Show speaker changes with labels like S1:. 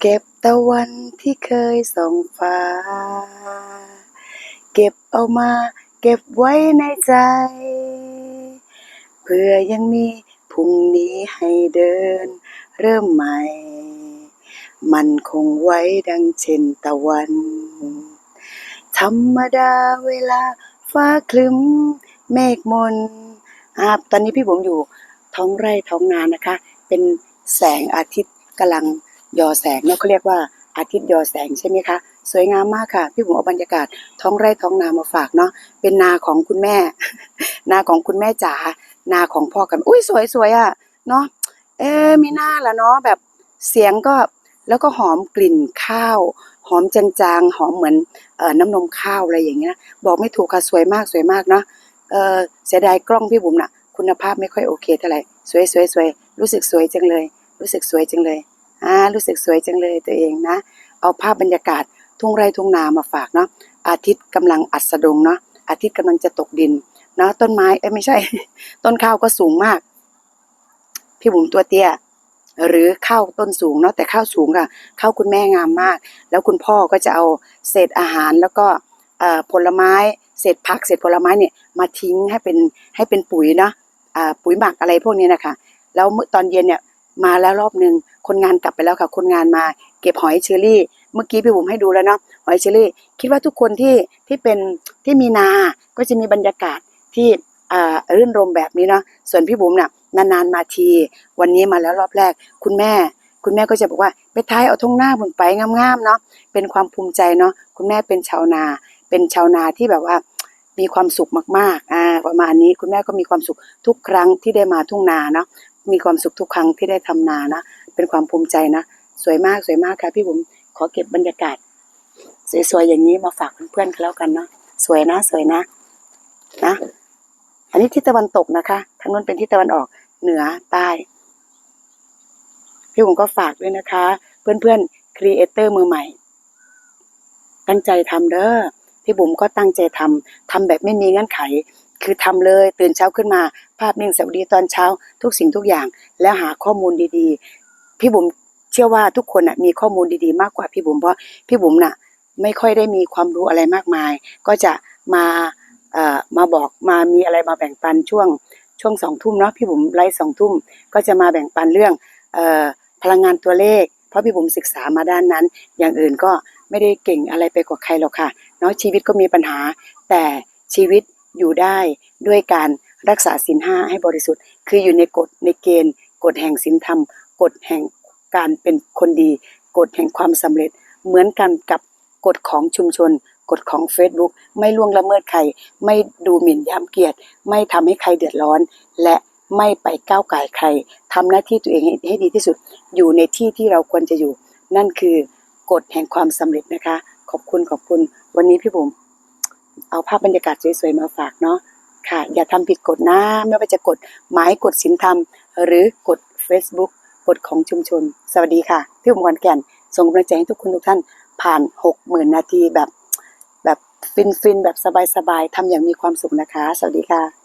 S1: เก็บตะวันที่เคยส่องฟ้า เก็บเอามาเก็บไว้ในใจ เพื่อยังมีพรุ่งนี้ให้เดิน เริ่มใหม่ มันคงไว้ดังเช่นตะวัน ธรรมดาเวลาฟ้าคลึ้มเมฆมนอ่าตอนนี้พี่ผมอยู่ท้องไร่ท้องนานะคะ เป็นแสงอาทิตย์กำลัง ยอแสงเนาะเขาเรียกว่าอาทิตย์ยอแสงใช่ไหมคะสวยงามมากค่ะพี่ผมเอาบรรยากาศท้องไร่ท้องนามาฝากเนาะเป็นนาของคุณแม่ นาของคุณแม่จ๋านาของพ่อกัน อุ้ยสวยสวยอะเนาะเอ๊มีหน้าละเนาะแบบเสียงก็แล้วก็หอมกลิ่นข้าว หอมจางๆหอมเหมือนเอ่อน้ำนมข้าวอะไรอย่างเงี้ยบอกไม่ถูกค่ะสวยมากสวยมากเนาะเออเสียดายกล้องพี่บุ๋มน่ะ คุณภาพไม่ค่อยโอเคเท่าไหร่สวยสวยสวยรู้สึกสวยจังเลย รู้สึกสวยจังเลย อ่ารู้สึกสวยจังเลยตัวเองนะ เอาภาพบรรยากาศทุ่งไร่ทุ่งนามาฝากเนาะอาทิตย์กำลังอัสดงเนาะอาทิตย์กำลังจะตกดินเนาะต้นไม้เอ้ยไม่ใช่ ต้นข้าวก็สูงมาก พี่บุ๋มตัวเตี้ยหรือข้าวต้นสูงเนาะแต่ข้าวสูงอะข้าวคุณแม่งามมาก แล้วคุณพ่อก็จะเอาเศษอาหารแล้วก็ผลไม้เศษผักเศษผลไม้เนี่ยมาทิ้งให้เป็นให้เป็นปุ๋ยเนาะปุ๋ยหมักอะไรพวกนี้นะคะแล้วเมื่อตอนเย็นเนี่ย มาแล้วรอบหนึ่งคนงานกลับไปแล้วค่ะ คนงานมาเก็บหอยเชอรี่ เมื่อกี้พี่บุ๋มให้ดูแล้วเนาะหอยเชอรี่ คิดว่าทุกคนที่ที่เป็นที่มีนาก็จะมีบรรยากาศที่อ่ารื่นรมแบบนี้เนาะส่วนพี่บุ๋มน่ะนานๆมาที วันนี้มาแล้วรอบแรก คุณแม่ คุณแม่ก็จะบอกว่าไปท้ายเอาทุ่งหน้าบุญไปงามๆเนาะเป็นความภูมิใจเนาะคุณแม่เป็นชาวนา เป็นชาวนาที่แบบว่ามีความสุขมากๆ อ่า ประมาณนี้คุณแม่ก็มีความสุขทุกครั้งที่ได้มาทุ่งนาเนาะ มีความสุขทุกครั้งที่ได้ทำนานะ เป็นความภูมิใจนะ สวยมากสวยมากค่ะพี่บุ๋มขอเก็บบรรยากาศ สวยๆอย่างนี้มาฝากเพื่อนๆกันแล้วกันเนาะสวยนะสวยนะนะ อันนี้ทิศตะวันตกนะคะทางนู้นเป็นทิศตะวันออกเหนือใต้พี่ผมก็ฝากด้วยนะคะ เพื่อนๆครีเอเตอร์มือใหม่ ตั้งใจทำเด้อพี่บุ๋มก็ตั้งใจทำทำแบบไม่มีเงื่อนไข คือทำเลยตื่นเช้าขึ้นมา ภาพนิ่งสวัสดีตอนเช้า ทุกสิ่งทุกอย่าง แล้วหาข้อมูลดีๆ พี่บุ๋มเชื่อว่าทุกคนน่ะมีข้อมูลดีๆ มากกว่าพี่บุ๋มเพราะพี่บุ๋มน่ะไม่ค่อยได้มีความรู้อะไรมากมาย ก็จะมาเอ่อมาบอกมามีอะไรมาแบ่งปันช่วงช่วงสองทุ่มเนาะพี่บุ๋มไลฟ์สองทุ่มก็จะมาแบ่งปันเรื่องเอ่อพลังงานตัวเลข เพราะพี่บุ๋มศึกษามาด้านนั้น อย่างอื่นก็ไม่ได้เก่งอะไรไปกว่าใครหรอกค่ะเนาะชีวิตก็มีปัญหาแต่ชีวิต อยู่ได้ด้วยการรักษาศีลห้าให้บริสุทธิ์ คืออยู่ในกฎในเกณฑ์ กฎแห่งศีลธรรม กฎแห่งการเป็นคนดี กฎแห่งความสำเร็จ เหมือนกันกับกฎของชุมชน กฎของ Facebook ไม่ล่วงละเมิดใคร ไม่ดูหมิ่นยามเกียรติ ไม่ทำให้ใครเดือดร้อน และไม่ไปก้าวไก่ใครทำหน้าที่ตัวเองให้ให้ดีที่สุด อยู่ในที่ที่เราควรจะอยู่ นั่นคือกฎแห่งความสำเร็จนะคะ ขอบคุณขอบคุณ วันนี้พี่บุ๋ม เอาภาพบรรยากาศสวยๆมาฝากเนาะค่ะ อย่าทำผิดกฎนะ ไม่ว่าจะกฎหมายกฎศีลธรรม หรือกฎ Facebook กฎของชุมชน สวัสดีค่ะ พี่อุ๋มวันแก่น ส่งกำลังใจให้ทุกคนทุกท่านผ่านหกหมื่นนาทีแบบ แบบฟินๆ แบบสบายๆทำอย่างมีความสุขนะคะ สวัสดีค่ะ